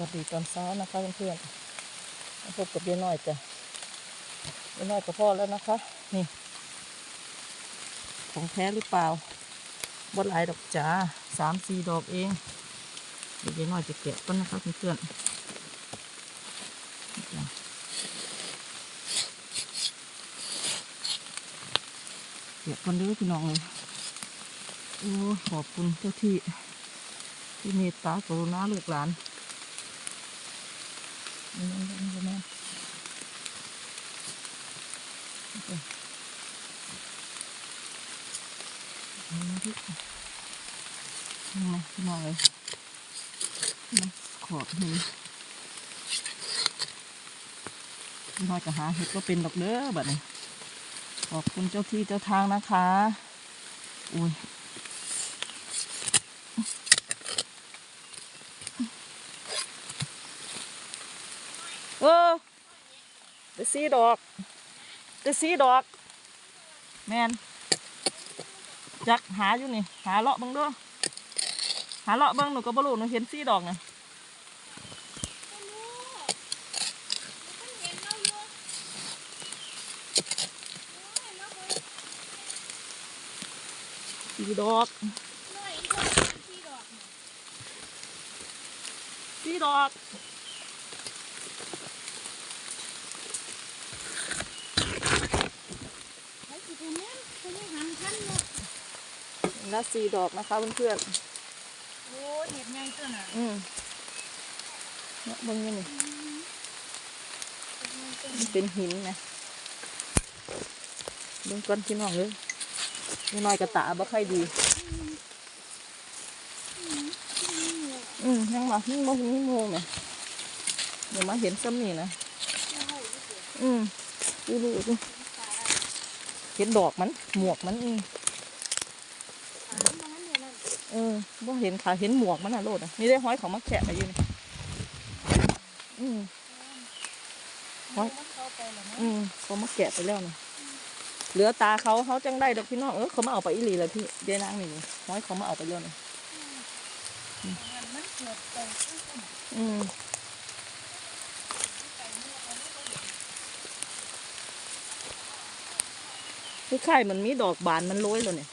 วัสดีตอนเช้านะคะเพื่อนๆพบกับเยายน้อยจ้ะเยายน้อยกับพ่อแล้วนะคะ นี่ของแท้หรือเปล่าบดหลายดอกจ้าสามสี่ดอกเองเดี๋ยวยายน้อยจะแกะก่อนนะคะเพื่อนๆนี่จ้ะแกะก่อนเด้อพี่น้องเลยโอ้ขอบคุณเจ้าที่ ที่เมตตากรุณาลูกหลานนี่นี่นี่นี่โอเคเอามาที่ นี่มาพี่น้องเลยมาขอบนี่พี่น้อยจะหาเห็ดก็เป็นดอกเด้อแบัดนี้ขอบคุณเจ้าที่เจ้าทางนะคะ อุ้ยเออเดี๋ยวสีดอก เดี๋ยวสีดอก แมนจักหาอยู่นี่หาเลาะเบังด้วยหาเลาะเบังหนูก็บรูหนูเห็นสีดอกนี่สีดอกสีดอก ละสี่ดอกนะคะเพื่อนโอ้เห็ดใหญ่ตัวน่ะๆอืมเนี่ยเบางอยังนี่มันเป็นหินนะเบิ่งก้อนพี่น้องเลยนิดหน่อยกระตาบ่ค่อยดี อืมยังว่านี่บ่มีโมงไหมเดี๋ยวมาเห็นซ้ำนี่นะ อืมดูดูดูเห็นดอกมัน หมวกมันอืม เออบ่เห็นขาเห็นหมวกมันน่ะโลดอะนี่ได้ห้อยของมาแขะไปอยู่นี่อืมอืมเขามาแกะไปแล้วนะเหลือตาเขาเขาจังได้ดอกพี่น้องเออเขามาเอาไปอีหลีแล้วพี่เดยนางนี่นี่ห้อยเขามาเอาไปแล้วนี่อืมคือไข่มันมีดอกบานมันโรยแล้วเนี่ย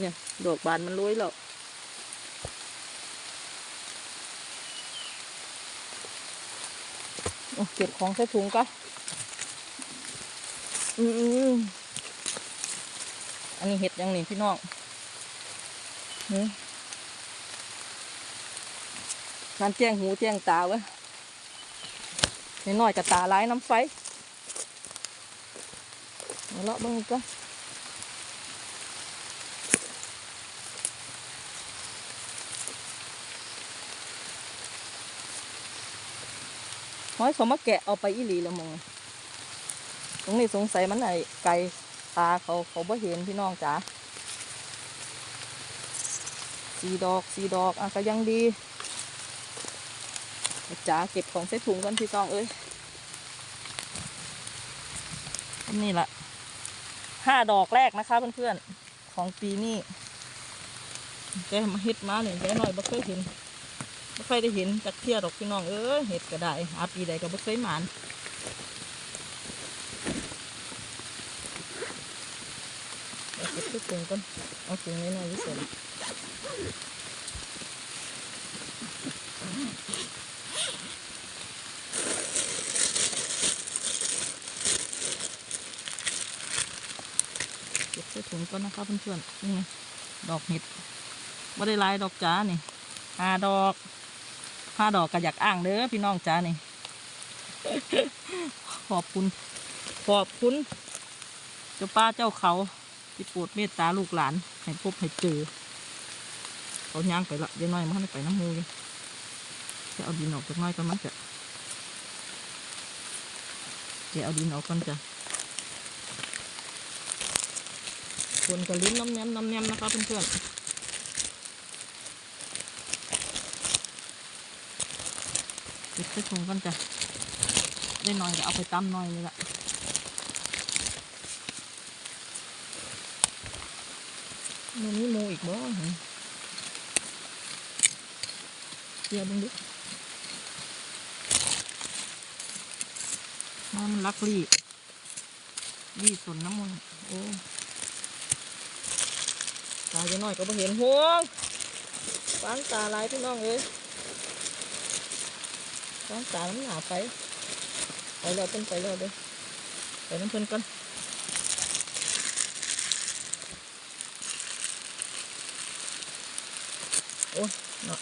เนี่ย ดอกบานมันโรยแล้วเอาเก็บของใส่ถุงก็อืออันนี้เห็ดยังนี่พี่น้องนั่นแจ้งหูแจ้งตาเว้ยนิดหน่อยกับตาร้ายน้ำไฟเอาลาะบ้างก็ ห้อยเขามาแกะเอาไปอีหลีแล้วมองตรงนี้สงสัยมันไอไก่ตาเขาเขาบ่เห็นพี่น้องจ๋าสีดอกสีดอกอะก็ยังดีจ๋าเก็บของใส่ถุงกันพี่กองเอ้ยนี่ละห้าดอกแรกนะคะเพื่อนๆของปีนี้แกมาเห็ดมาเนี่ยแกหน่อยบ่เคยเห็น บ่เคยได้เห็นจากเที่ยวดอกพี่น้องเอ้ยเห็ดก็ได้หาปีใดก็บ่เคยหมานเอาเก็บที่ถุงก่อนเอาถุงน้อยๆที่สุดเก็บใส่ถุงก่อนนะคะเพื่อนๆนี่ดอกเห็ดไม่ได้ลายดอกจ้านี่หาดอก ห้าดอกก็อยากอ้างเด้อพี่น้องจ้านี่ขอบคุณ ขอบคุณ เจ้าป้าเจ้าเขาที่โปรดเมตตาลูกหลาน ให้พบให้เจอเขาย่างไปละเดี๋ยวน้อยมันไปน้ำมูเลยจะเอาดินออกจากน้อยก่อนมันจะเดี๋ยวเอาดินออกก่อนจ้ะคนกระลิ้นน้ำแนมน้ำแนมนะครับเพื่อนๆ เก็บใส่ถุงกันจ้ะได้หน่อยก็เอาไปตั้มหน่อยเลยละมันมีโมอีกบ่ฮะเดี๋ยวมึงดูมันลักลี่ลี่สนน้ำมันโอ้ตาจะน้อยก็ไม่เห็นห่วงฟังตาลายพี่น้องเลย น้องตาน้ำหนาไปไปรอต้นไปรอเด้อไปน้ำเพิ่นก่อนโอ้ยเนาะ